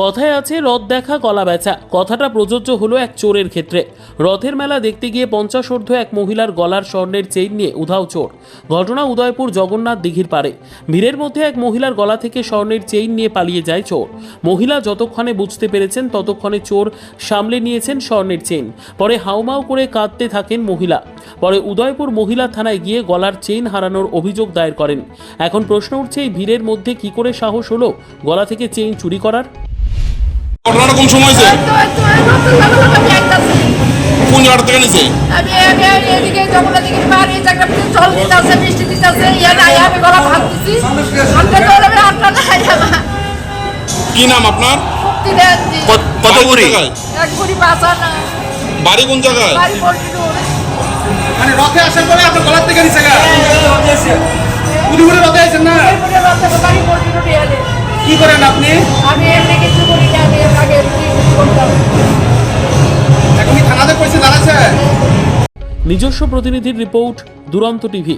কথায় আছে, রথ দেখা কলা বেচা কথাটা প্রযোজ্য হলো এক চোরের ক্ষেত্রে। রথের মেলা দেখতে গিয়ে পঞ্চাশোর্ধ এক মহিলার গলার স্বর্ণের চেইন নিয়ে উধাও চোর। ঘটনা উদয়পুর জগন্নাথ দিঘির পারে ভিড়ের মধ্যে এক মহিলার গলা থেকে স্বর্ণের চেইন নিয়ে পালিয়ে যায় চোর। মহিলা যতক্ষণে বুঝতে পেরেছেন, ততক্ষণে চোর সামলে নিয়েছেন স্বর্ণের চেইন। পরে হাউমাউ করে কাঁদতে থাকেন মহিলা। পরে উদয়পুর মহিলা থানায় গিয়ে গলার চেইন হারানোর অভিযোগ দায়ের করেন। এখন প্রশ্ন উঠছে, এই ভিড়ের মধ্যে কি করে সাহস হলো? গলা থেকে চেইন চুরি করার? ঘটনাটা কোন সময় হয়েছে? কোন জায়গা থেকে নিছে? আমি আমি এদিকে যমুনা দিকে পারি জায়গা জল দিতেছে বৃষ্টি দিতেছে ইয়ে নাই আমি গলা ভাঙতেছি আনতে তো আমি আটটা নাই আমার কি নাম আপনার। কত- বাড়ি কোন করি জায়গায়? এক না বাড়ি কোন জায়গায়? বাড়ি পল্টুর মানে রথে আসার পরে আপনার গলার থেকে নিচে গা? উনি উনি রথে কি করেন আপনি? আমি এমনি কিছু করি না আমি আগে করতাম। এখন কি থানাতে পয়সা দাঁড়াচ্ছে? নিজস্ব প্রতিনিধির রিপোর্ট দুরন্ত টিভি।